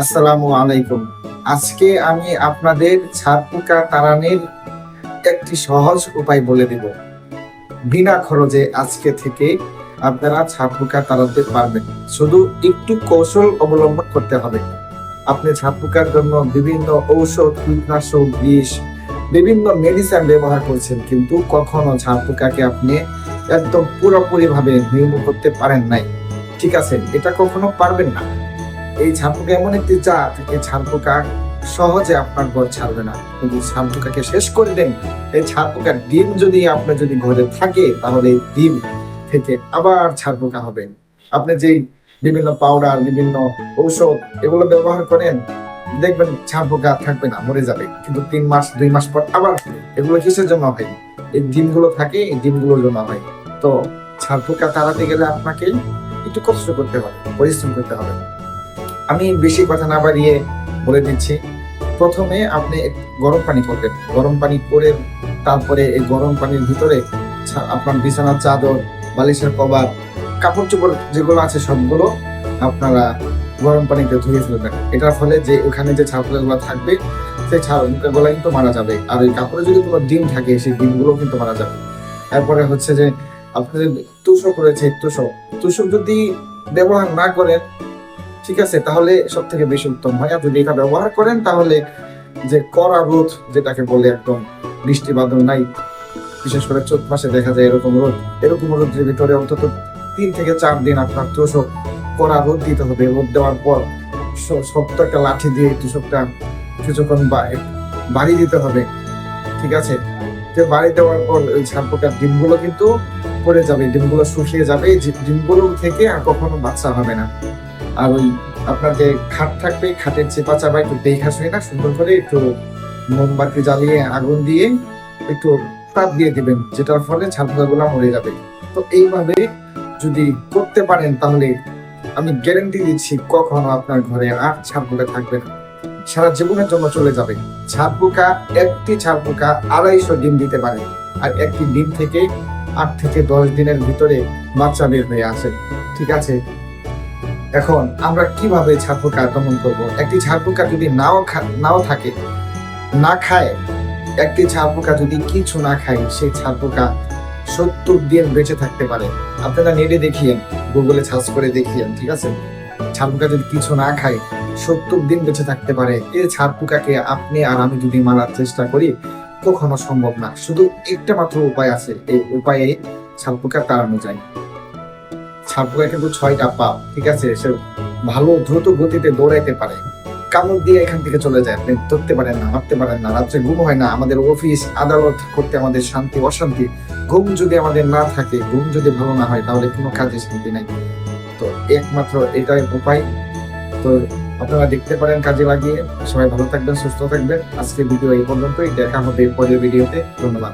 আসসালামু আলাইকুম। আজকে আমি আপনাদের ছাড়পোকা তাড়ানোর একটি সহজ উপায় বলে দেব। বিনা খরচে আজকে থেকে আপনারা ছাড়পোকা তাড়াতে পারবেন। শুধু একটু কৌশল অবলম্বন করতে হবে। আপনি ছাড়পোকার জন্য বিভিন্ন ঔষধ, কীটনাশক, বিষ, বিভিন্ন মেডিসিন ব্যবহার করছেন, কিন্তু কখনো ছাড়পোকাকে আপনি একদম পুরোপুরি ভাবে নির্মূল করতে পারেন নাই। ঠিক আছে, এটা কখনো পারবেন না। এই ছাড়পোকা এমন একটি জাত এই ছাড়পোকা সহজে আপনার ঘর ছাড়বে না। কিন্তু ছাড়পোকাকে শেষ করে দেন। এই ছাড়পোকার ডিম যদি আপনার যদি ঘরে থাকে, তাহলে এই ডিম থেকে আবার ছাড়পোকা হবে। আপনি যেই বিভিন্ন পাউডার, বিভিন্ন ঔষধ এগুলো ব্যবহার করেন, দেখবেন ছাড়পোকা থাকবে না, মরে যাবে। কিন্তু তিন মাস, দুই মাস পর আবার এগুলো কিসের জন্য হয়? এই ডিমগুলো থাকে, এই ডিমগুলোর জন্য হয়। তো ছাড়পোকা তাড়াতে গেলে আপনাকে একটু কষ্ট করতে হবে, পরিশ্রম করতে হবে। আমি বেশি কথা না বাড়িয়ে বলে দিচ্ছি। প্রথমে আপনি গরম পানি করবেন। গরম পানি করে তারপরে এই গরম পানির ভিতরে আপনার বিছানার চাদর, বালিশের কভার, কাপড় চোপড় যেগুলো আছে সবগুলো আপনারা গরম পানিতে ধুয়ে ফেলবেন। এটার ফলে যে ওখানে যে ছাপগুলো থাকবে, সেই ছাপগুলো কিন্তু মারা যাবে। আর ওই কাপড়ে যদি কোনো ডিম থাকে, সেই ডিমগুলো কিন্তু মারা যাবে। তারপরে হচ্ছে যে আপনি যে তুষক রয়েছে, তুষক। তুষক যদি ব্যবহার না করেন ঠিক আছে? তাহলে সব থেকে বেশি উত্তম। হয় যদি এটা ব্যবহার করেন, তাহলে যে কড়া রোদ, যেটাকে বলে একদম বৃষ্টি বাদল নাই, বিশেষ করে চোদ্দ মাসে দেখা যায় এরকম রোদ, এরকম রোদের ভিতরে অন্তত তিন থেকে চার দিন আপনার তোষক কড়া রোদ দিতে হবে। রোদ দেওয়ার পর শক্ত একটা লাঠি দিয়ে তোষকটা কিছুক্ষণ বাড়ি দিতে হবে। ঠিক আছে? যে বাড়ি দেওয়ার পর ওই ছাড়পোকার ডিমগুলো কিন্তু পড়ে যাবে, ডিমগুলো শুকিয়ে যাবে। ডিমগুলো থেকে আর কখনো বাচ্চা হবে না। আর ওই আপনার যে খাট থাকবে, খাটের চেপা চাপা একটু দেখা শুয়ে না, সুন্দর করে একটু মোমবাতি জ্বালিয়ে আগুন দিয়ে একটু তাপ দিয়ে দেবেন, যেটার ফলে ছাপগুলো মরে যাবে। তো এইভাবে যদি করতে পারেন, তাহলে আমি গ্যারেন্টি দিচ্ছি কখনো আপনার ঘরে আর ছাপগুলো থাকবে না। সারা জীবনের জন্য চলে যাবে। ছাপপোকা একটি ছাপপোকা আড়াইশো ডিম দিতে পারে। আর একটি ডিম থেকে আট থেকে দশ দিনের ভিতরে বাচ্চা বের হয়ে আসে। ঠিক আছে? এখন আমরা কীভাবে ছাড়পোকা দমন করব? একটি ছাড়পোকা যদি নাও নাও থাকে, না খায়, একটি ছাড়পোকা যদি কিছু না খায়, সেই ছাড়পোকা সত্তর দিন বেঁচে থাকতে পারে। আপনারা নেটে দেখিয়েন, গুগলে সার্চ করে দেখিয়েন, ঠিক আছে? ছাড়পোকা যদি কিছু না খায়, সত্তর দিন বেঁচে থাকতে পারে। এই ছাড়পোকাকে আপনি আর আমি যদি মারার চেষ্টা করি, কখনো সম্ভব না। শুধু একটা মাত্র উপায় আছে, এই উপায়ে ছাড়পোকা তাড়ানো যায়। ছাড়পোকা কিন্তু ছয়টা পা ঠিক আছে? সে ভালো দ্রুত গতিতে দৌড়াইতে পারে। কামড় দিয়ে এখান থেকে চলে যায়। আপনি ধরতে পারেন না, মারতে পারেন না, রাত্রে ঘুম হয় না। আমাদের অফিস আদালত করতে আমাদের শান্তি, অশান্তি, ঘুম যদি আমাদের না থাকে, ঘুম যদি ভালো না হয়, তাহলে কোনো কাজে শান্তি নাই। তো একমাত্র এটাই উপায়। তো আপনারা দেখতে পারেন কাজে লাগিয়ে। সবাই ভালো থাকবেন, সুস্থ থাকবেন। আজকে ভিডিও এই পর্যন্তই। দেখা হবে পরের ভিডিওতে। ধন্যবাদ।